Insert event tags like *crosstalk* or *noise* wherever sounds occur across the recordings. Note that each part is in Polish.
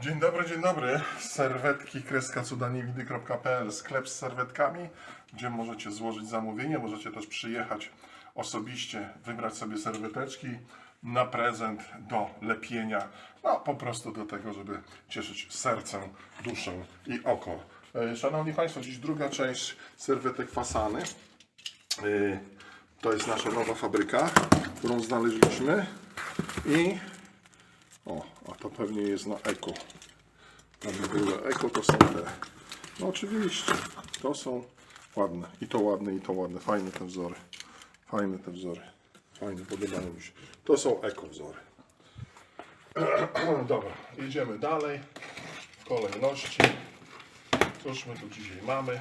Dzień dobry, dzień dobry. Serwetki kreskacudaniewidy.pl Sklep z serwetkami, gdzie możecie złożyć zamówienie, możecie też przyjechać osobiście, wybrać sobie serweteczki na prezent do lepienia, no po prostu do tego, żeby cieszyć sercem, duszę i oko. E, Szanowni Państwo, dziś druga część serwetek fasany. E, To jest nasza nowa fabryka, którą znaleźliśmy i o, a to pewnie jest na eko. W ogóle eko to są te. No oczywiście, to są ładne. I to ładne, i to ładne. Fajne te wzory. Fajne te wzory. Fajne, podobają mi się. To są eko wzory. *clears throat* Dobra, jedziemy dalej. W kolejności. Cóż my tu dzisiaj mamy?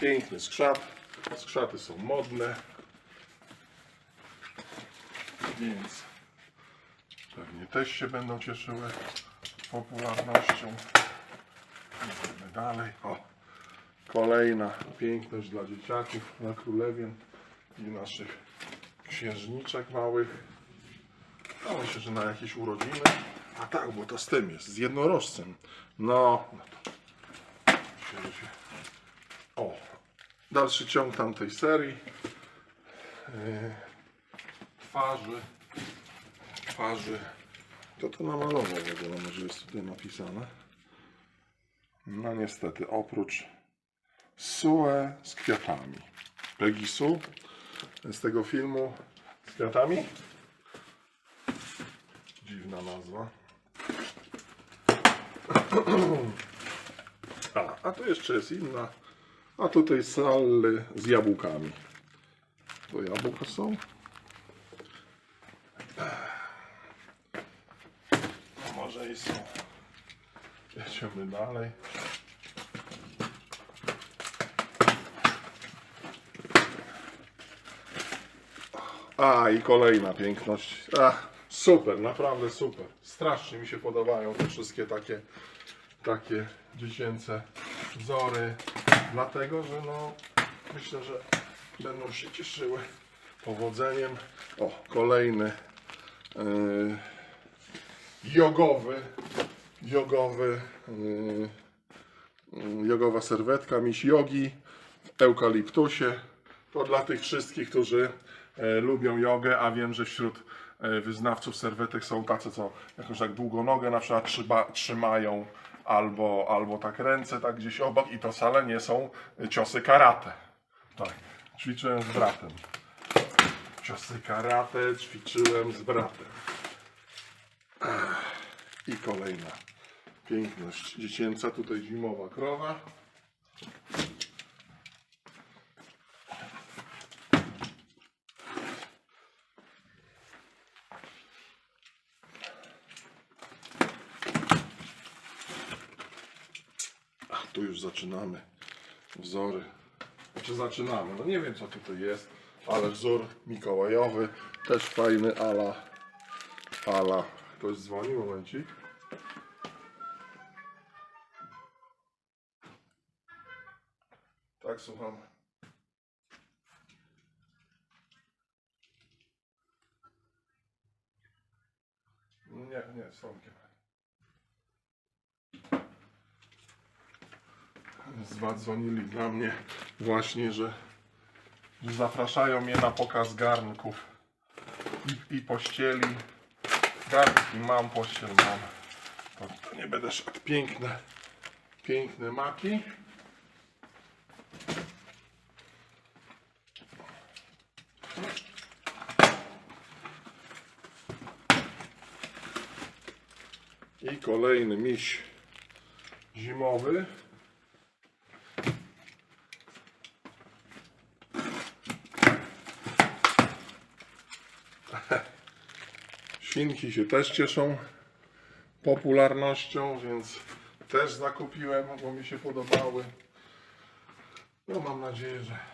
Piękny skrzat. Skrzaty są modne. Więc Pewnie też się będą cieszyły popularnością. Dalej. O, kolejna piękność dla dzieciaków na królewien i naszych księżniczek małych. No myślę, że na jakieś urodziny. A tak, bo to z tym jest, z jednorożcem. No, no to. O, dalszy ciąg tamtej serii. Yy, twarzy twarzy. To to namalował w ogóle, może jest tutaj napisane. No niestety, oprócz Sue z kwiatami. Peggy Sue z tego filmu z kwiatami. Dziwna nazwa. *clears throat* A, a tu jeszcze jest inna. A tutaj Sally z jabłkami. To jabłka są? No może i są. Jedziemy dalej. A i kolejna piękność. Ach, super, naprawdę super. Strasznie mi się podobają te wszystkie takie, takie dziecięce wzory. Dlatego, że no myślę, że będą się cieszyły powodzeniem. O, kolejny yy, jogowy, jogowy, yy, yy, jogowa serwetka, miś jogi w eukaliptusie. To dla tych wszystkich, którzy e, lubią jogę, a wiem, że wśród e, wyznawców serwetek są tacy, co jakoś tak długonogę na przykład trzyma, trzymają, albo, albo tak ręce tak gdzieś obok i to wcale nie są ciosy karate. Tak, ćwiczyłem z bratem. Ciosy karate ćwiczyłem z bratem. I kolejna piękność dziecięca, tutaj zimowa krowa. A tu już zaczynamy wzory. Czy zaczynamy? No nie wiem co tutaj jest, ale wzór mikołajowy, też fajny ala, ala. Ktoś dzwoni, momencik. Tak, słucham. Nie, nie, z Tomkiem. Dla mnie właśnie, że zapraszają mnie na pokaz garnków i, i pościeli. Garnki mam, pościel mam. To, to nie będę szedł. Piękne, piękne maki. I kolejny miś zimowy. *laughs* Świnki się też cieszą popularnością, więc też zakupiłem, bo mi się podobały. No mam nadzieję, że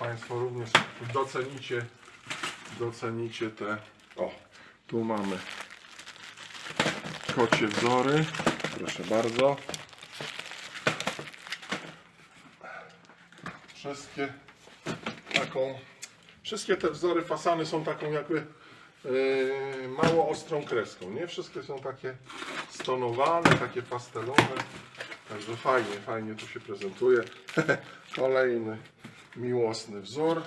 Państwo również docenicie, docenicie te. O, tu mamy kocie wzory. Proszę bardzo. Wszystkie taką. Wszystkie te wzory fasany są taką jakby yy, mało ostrą kreską. Nie wszystkie są takie stonowane, takie pastelowe. Także fajnie, fajnie tu się prezentuje. *laughs* Kolejny miłosny wzór.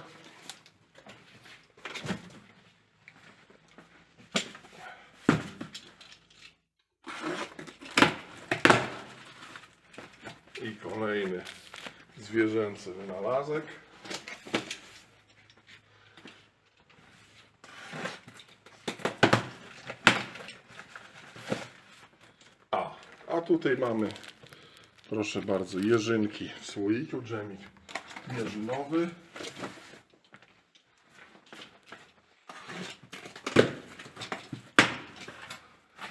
I kolejny zwierzęcy wynalazek. A, a tutaj mamy, proszę bardzo, jeżynki w słoiku, dżemik jeżynowy.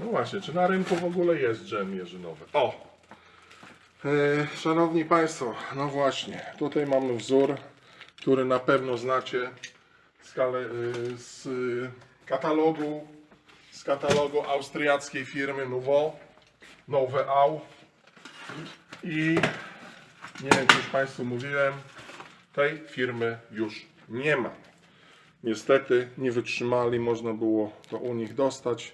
No właśnie, czy na rynku w ogóle jest dżem jeżynowy? O! E, Szanowni Państwo, no właśnie, tutaj mamy wzór, który na pewno znacie z, e, z katalogu z katalogu austriackiej firmy Nouveau, Nowe Au. I nie wiem, czy już Państwu mówiłem, tej firmy już nie ma. Niestety nie wytrzymali, można było to u nich dostać.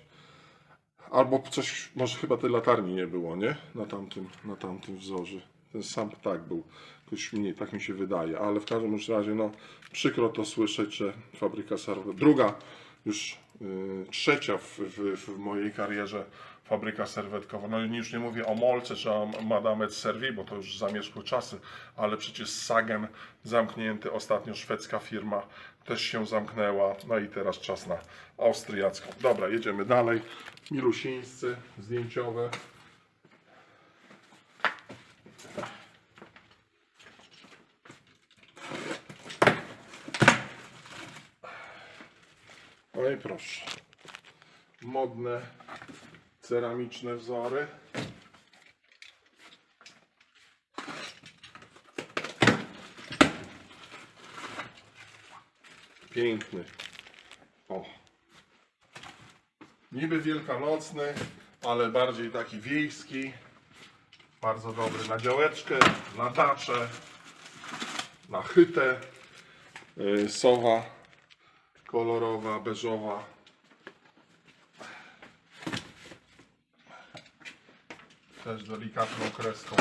Albo coś, może chyba tej latarni nie było, nie? Na tamtym, na tamtym wzorze. Ten sam tak był. Jakoś mniej, tak mi się wydaje. Ale w każdym razie, no, przykro to słyszeć, że fabryka serwet. Druga, już y, trzecia w, w, w mojej karierze fabryka serwetkowa. No już nie mówię o Molce czy o Madame Servi, bo to już zamierzchły czasy, ale przecież Sagen zamknięty, ostatnio szwedzka firma też się zamknęła. No i teraz czas na austriacką. Dobra, jedziemy dalej. Milusińscy, zdjęciowe. No i proszę. Modne ceramiczne wzory. Piękny. O. Niby wielkanocny, ale bardziej taki wiejski. Bardzo dobry na działeczkę, na dacze, na chytę. Yy, Sowa kolorowa, beżowa. Też delikatną kreską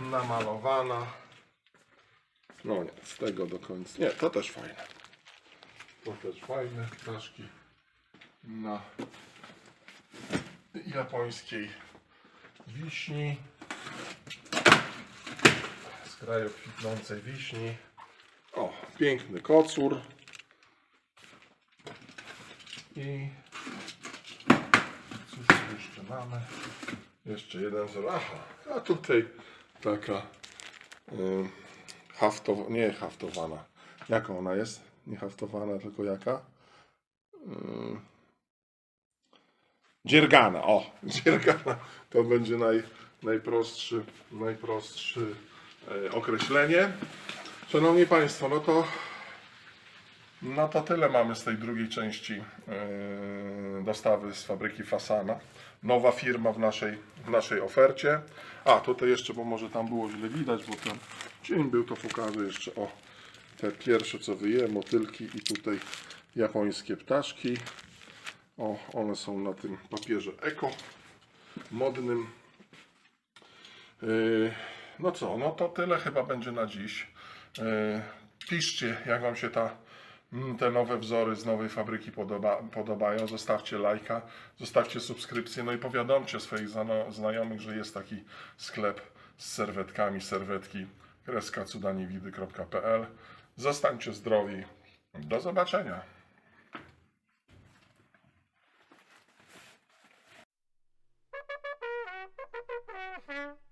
namalowana. No nie, z tego do końca. Nie, to też fajne. To też fajne ptaszki na japońskiej wiśni. Z kraju kwitnącej wiśni. O, piękny kocur. I cóż jeszcze mamy? Jeszcze jeden wzór. Aha, a tutaj taka y, haftowa, nie haftowana. Jaka ona jest? Nie haftowana, tylko jaka? Y, dziergana. O, *laughs* dziergana. To będzie naj, najprostszy, najprostszy e, określenie. Szanowni Państwo, no to no to tyle mamy z tej drugiej części yy, dostawy z fabryki Fasana. Nowa firma w naszej, w naszej ofercie. A, tutaj jeszcze, bo może tam było źle widać, bo ten dzień był, to pokażę jeszcze o te pierwsze co wyje, motylki i tutaj japońskie ptaszki. O, one są na tym papierze eko modnym. Yy, no co, no to tyle chyba będzie na dziś. Yy, Piszcie, jak Wam się ta, Mm, te nowe wzory z nowej fabryki podoba, podobają, zostawcie lajka, zostawcie subskrypcję, no i powiadomcie swoich znajomych, że jest taki sklep z serwetkami, serwetki kreskacudaniewidy.pl. Zostańcie zdrowi. Do zobaczenia. Mm-hmm.